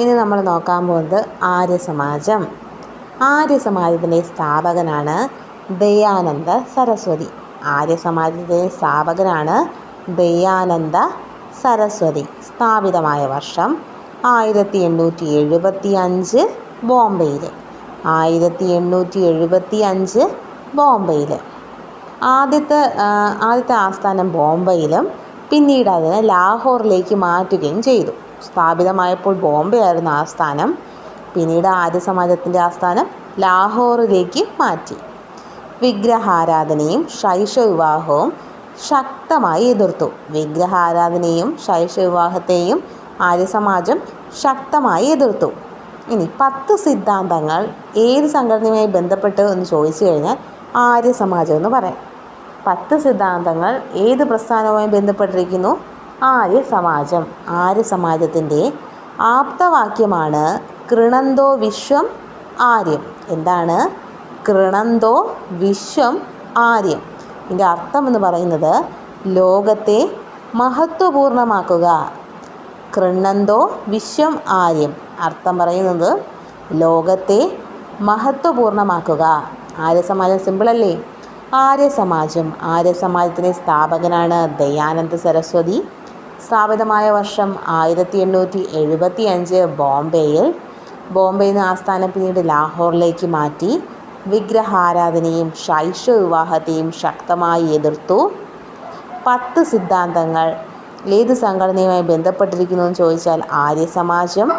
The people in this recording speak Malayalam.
ഇനി നമ്മൾ നോക്കാൻ പോകുന്നത് ആര്യസമാജം. ആര്യസമാജത്തിന്റെ സ്ഥാപകനാണ് ദയാനന്ദ സരസ്വതി. ആര്യസമാജത്തിന്റെ സ്ഥാപകനാണ് ദയാനന്ദ സരസ്വതി. സ്ഥാപിതമായ വർഷം ആയിരത്തി എണ്ണൂറ്റി എഴുപത്തി അഞ്ച് ബോംബെയിൽ ആയിരത്തി എണ്ണൂറ്റി എഴുപത്തി അഞ്ച് ബോംബെയിൽ ആദ്യത്തെ ആദ്യത്തെ ആസ്ഥാനം ബോംബെയിലും പിന്നീട് അതിനെ ലാഹോറിലേക്ക് മാറ്റുകയും ചെയ്തു. സ്ഥാപിതമായപ്പോൾ ബോംബെ ആയിരുന്നു ആ സ്ഥാനം. പിന്നീട് ആര്യ സമാജത്തിന്റെ ആസ്ഥാനം ലാഹോറിലേക്ക് മാറ്റി. വിഗ്രഹാരാധനയും ശൈശവിവാഹവും ശക്തമായി എതിർത്തു. വിഗ്രഹാരാധനയും ശൈശവിവാഹത്തെയും ആര്യസമാജം ശക്തമായി എതിർത്തു. ഇനി പത്ത് സിദ്ധാന്തങ്ങൾ ഏത് സംഘടനയുമായി ബന്ധപ്പെട്ട് എന്ന് ചോദിച്ചു കഴിഞ്ഞാൽ ആര്യസമാജം എന്ന് പറയാം. പത്ത് സിദ്ധാന്തങ്ങൾ ഏത് പ്രസ്ഥാനവുമായി ബന്ധപ്പെട്ടിരിക്കുന്നു? ആര്യസമാജം ആര്യസമാജത്തിന്റെ ആപ്തവാക്യമാണ് കൃണന്തോ വിശ്വം ആര്യം. എന്താണ്? കൃണന്തോ വിശ്വം ആര്യം. ഇതിന്റെ അർത്ഥം എന്ന് പറയുന്നത് ലോകത്തെ മഹത്വപൂർണമാക്കുക. കൃണന്തോ വിശ്വം ആര്യം. അർത്ഥം പറയുന്നത് ലോകത്തെ മഹത്വപൂർണമാക്കുക. ആര്യ ആര്യസമാജം സിമ്പിളല്ലേ ആര്യ ആര്യസമാജത്തിന്റെ സ്ഥാപകനാണ് ദയാനന്ദ സരസ്വതി. സ്ഥാപിതമായ വർഷം ആയിരത്തി എണ്ണൂറ്റി എഴുപത്തി അഞ്ച് ബോംബെയിൽ. ബോംബെയിൽ നിന്ന് ആസ്ഥാനം പിന്നീട് ലാഹോറിലേക്ക് മാറ്റി. വിഗ്രഹാരാധനയും ശൈശവ വിവാഹത്തെയും ശക്തമായി എതിർത്തു. പത്ത് സിദ്ധാന്തങ്ങൾ. ഏത് സംഘടനയുമായി ബന്ധപ്പെട്ടിരിക്കുന്നു എന്ന് ചോദിച്ചാൽ ആര്യസമാജം.